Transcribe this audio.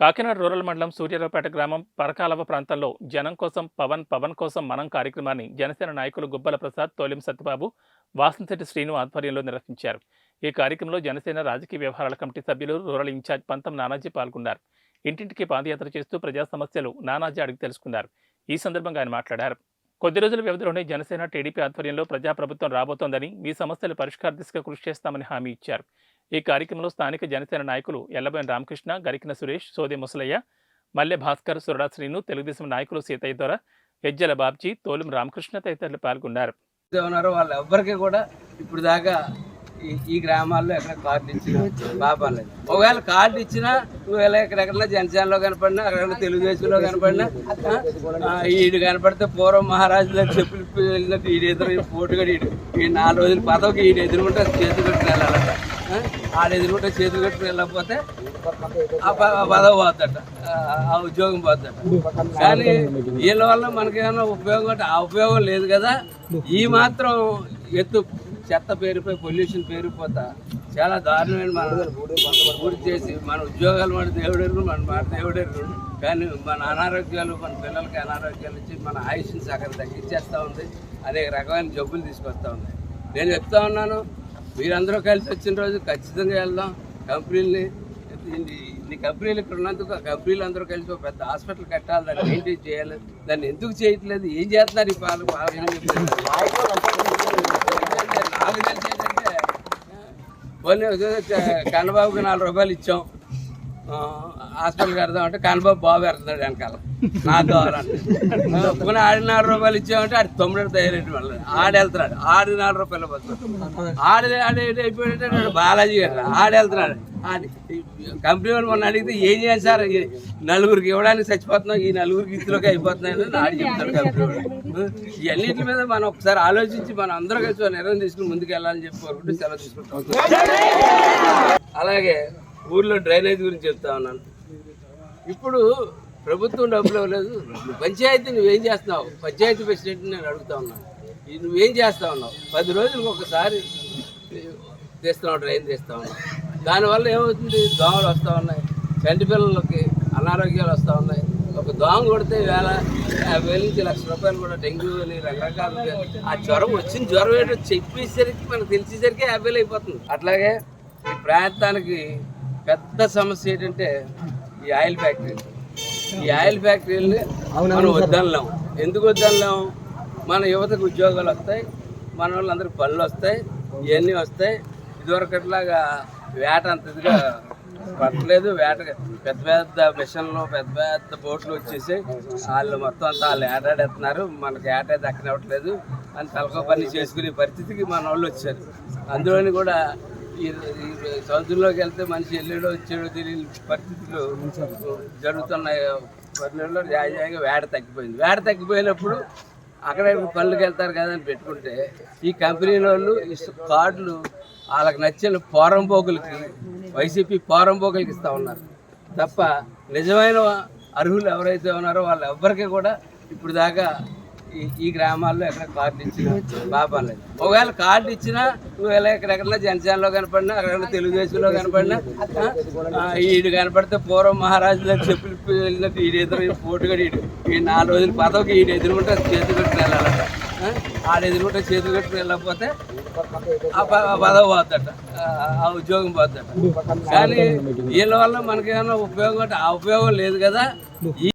Kakinada rural మండలం సూర్యారావుపేట గ్రామం పరకాలవ ప్రాంతంలో జనం కోసం పవన్ పవన్ కోసం మనం కార్యక్రమాన్ని జనసేన నాయకులు గుబ్బల ప్రసాద్ తోలిం సత్యబాబు వాసంశెట్టి శ్రీను ఆధ్వర్యంలో నిర్వహించారు. ఈ కార్యక్రమంలో జనసేన రాజకీయ వ్యవహారాల కమిటీ సభ్యులు రూరల్ ఇన్ఛార్జ్ పంతం నానాజీ పాల్గొన్నారు. ఇంటింటికి పాదయాత్ర చేస్తూ ప్రజా సమస్యలు నానాజీ అడిగి తెలుసుకున్నారు. ఈ సందర్భంగా ఆయన మాట్లాడారు. కొద్ది రోజుల వ్యవధిలోనే జనసేన టీడీపీ ఆధ్వర్యంలో ప్రజాప్రభుత్వం రాబోతోందని మీ సమస్యల పరిష్కార దిశగా కృషి చేస్తామని హామీ ఇచ్చారు. ఈ కార్యక్రమంలో స్థానిక జనసేన నాయకులు ఎల్లబోయిన రామకృష్ణ గరికిన సురేష్ సోదే ముసలయ్య మల్లె భాస్కర్ సురడా శ్రీను తెలుగుదేశం నాయకులు సీతయ్య దొర ఎజ్జల బాబ్జీ తోలుం రామకృష్ణ తదితరులు పాల్గొన్నారు. వాళ్ళు ఎవ్వరికి కూడా ఇప్పుడు దాకా ఈ ఈ గ్రామాల్లో ఎక్కడ కార్డు ఇచ్చిన లేదు ఒకవేళ కార్డు ఇచ్చినా ఒకవేళ ఎక్కడెక్కడ జనసేనలో కనపడినా అక్కడ తెలుగుదేశంలో కనపడినా ఈడు కనపడితే పూర్వం మహారాజులో చెప్పులు వెళ్ళినట్టు ఈడు పోటుగా ఈడు. ఈ నాలుగు రోజులు పదవికి ఈడు ఎదురుకుంటే చేతులు పెట్టిన ఆడు ఎదురుకుంటే చేతులు కట్టుకుని వెళ్ళకపోతే ఆ పదవి పోద్దట. ఆ, ఉద్యోగం పోద్దట. కానీ వీళ్ళ వల్ల మనకేమైనా ఉపయోగం అంటే ఆ ఉపయోగం లేదు కదా. ఈ మాత్రం ఎత్తు చెత్త పేరుపై పొల్యూషన్ పేరుపోతా చాలా దారుణమైన మన పూర్తి చేసి మన ఉద్యోగాలు మన దేవుడెరు మన మాట దేవుడెరు కానీ మన అనారోగ్యాలు మన పిల్లలకి అనారోగ్యాలు ఇచ్చి మన ఆయుష్ని సగం తగ్గించేస్తూ ఉంది. అనేక రకమైన జబ్బులు తీసుకొస్తూ ఉంది. నేను చెప్తా ఉన్నాను మీరందరూ కలిసి వచ్చిన రోజు ఖచ్చితంగా వెళ్దాం. కంపెనీలని ఇన్ని కంపెనీలు ఇక్కడ ఉన్నందుకు ఆ కంపెనీలు అందరూ కలిసి ఒక పెద్ద హాస్పిటల్ కట్టాలి. దాన్ని మెయింటైన్ చేయాలి. దాన్ని ఎందుకు చేయట్లేదు? ఏం చేస్తున్నారు ఈ పాలు? నాలుగు నాకు ఏంటంటే పోనీ కన్నబాబుకి నాలుగు రూపాయలు ఇచ్చాం. ఆ, హాస్పిటల్కి వెళ్దాం అంటే కన్నబాబు బాబు వెళ్తున్నాడు వెనకాల. నాకు కావాలంటే ఆ, పోనీ ఆడి నాలుగు రూపాయలు ఇచ్చామంటే ఆడి తొమ్మిది తయారెడ్డి మళ్ళీ. ఆడు వెళ్తున్నాడు. ఆడి నాలుగు రూపాయలు పోతున్నాడు ఆడి ఆడి అయిపోయింటే బాలాజీ గారు. ఆడు వెళ్తున్నాడు. ఆడి కంపెనీ వాళ్ళు మొన్న అడిగితే ఏం చేయాలి సార్? నలుగురికి ఇవ్వడానికి చచ్చిపోతున్నాం. ఈ నలుగురికి ఇందులోకి అయిపోతున్నాయని ఆడి చెప్తారు కంపెనీ వాళ్ళు. ఇవన్నిటి మీద మనం ఒకసారి ఆలోచించి మనం అందరూ కలిసి నిర్ణయం తీసుకుని ముందుకు వెళ్ళాలని చెప్పి కోరుకుంటూ సెలవు తీసుకుంటాం. అలాగే ఊర్లో డ్రైనేజ్ గురించి చెప్తా ఉన్నాను. ఇప్పుడు ప్రభుత్వం డబ్బులు ఇవ్వలేదు. పంచాయతీ నువ్వేం చేస్తున్నావు? పంచాయతీ ప్రెసిడెంట్ నేను అడుగుతా ఉన్నాను ఇది నువ్వేం చేస్తా ఉన్నావు? పది రోజులకు ఒకసారి తీస్తున్నావు ట్రైన్ తీస్తా ఉన్నావు. దానివల్ల ఏమవుతుంది? దోమలు వస్తూ ఉన్నాయి. చంటి పిల్లలకి అనారోగ్యాలు వస్తూ ఉన్నాయి. ఒక దోమ కొడితే వేల యాభై వేల నుంచి లక్ష రూపాయలు కూడా డెంగ్యూ అని రకరకాల ఆ జ్వరం వచ్చిన జ్వరం ఏంటో చెప్పేసరికి మనకు తెలిసేసరికి యాభై అయిపోతుంది. అట్లాగే ఈ ప్రాంతానికి పెద్ద సమస్య ఏంటంటే ఈ ఆయిల్ ఫ్యాక్టరీ. ఈ ఆయిల్ ఫ్యాక్టరీని మనం వద్దనలేం. ఎందుకు వద్దనలేం? మన యువతకు ఉద్యోగాలు వస్తాయి మన వాళ్ళందరికి పనులు వస్తాయి ఇవన్నీ వస్తాయి. ఇదివరకట్లాగా వేట అంత ఇదిగా పట్టలేదు. వేట పెద్ద పెద్ద మిషన్లు పెద్ద పెద్ద బోట్లు వచ్చేసి వాళ్ళు మొత్తం అంతా వాళ్ళు ఏటాడేస్తున్నారు. మనకి ఏటా దక్కనివ్వట్లేదు. అని తలకో పని చేసుకునే పరిస్థితికి మన వాళ్ళు వచ్చారు. అందులోని కూడా ఈ ఈ వెళ్తే మనిషి వెళ్ళాడో వచ్చాడో తెలియని పరిస్థితులు జరుగుతున్నాయి. పనులలో జాయిగా వేడ తగ్గిపోయింది. వేడ తగ్గిపోయినప్పుడు అక్కడ పనులకు వెళ్తారు కదా అని పెట్టుకుంటే ఈ కంపెనీ వాళ్ళు ఈ కార్డులు వాళ్ళకి నచ్చిన పోరంపోకులకి వైసీపీ పోరంపోకులకి ఇస్తూ ఉన్నారు. తప్ప నిజమైన అర్హులు ఎవరైతే ఉన్నారో వాళ్ళు ఎవ్వరికి కూడా ఇప్పుడు దాకా ఈ ఈ గ్రామాల్లో ఎక్కడ కార్డు ఇచ్చిన బాబాలేదు ఒకవేళ కార్డు ఇచ్చినా ఒకవేళ ఎక్కడెక్కడ జనసేనలో కనపడినా అక్కడ తెలుగుదేశంలో కనపడినా ఈడు కనపడితే పూర్వం మహారాజులో చెప్పులు వెళ్ళినట్టు ఈడు ఎదురు పోటుగా ఈడు. ఈ నాలుగు రోజులు పదవికి ఈడు ఎదురుకుంటే చేతులు కట్టుకుని వెళ్ళాలట. ఆడ ఆడు ఎదురుకుంటే చేతులు కట్టుకుని వెళ్ళకపోతే ఆ పదవి పోద్దట ఆ, ఉద్యోగం పోద్దట కానీ వీళ్ళ వల్ల మనకేమైనా ఉపయోగం అంటే ఆ ఉపయోగం లేదు కదా. ఈ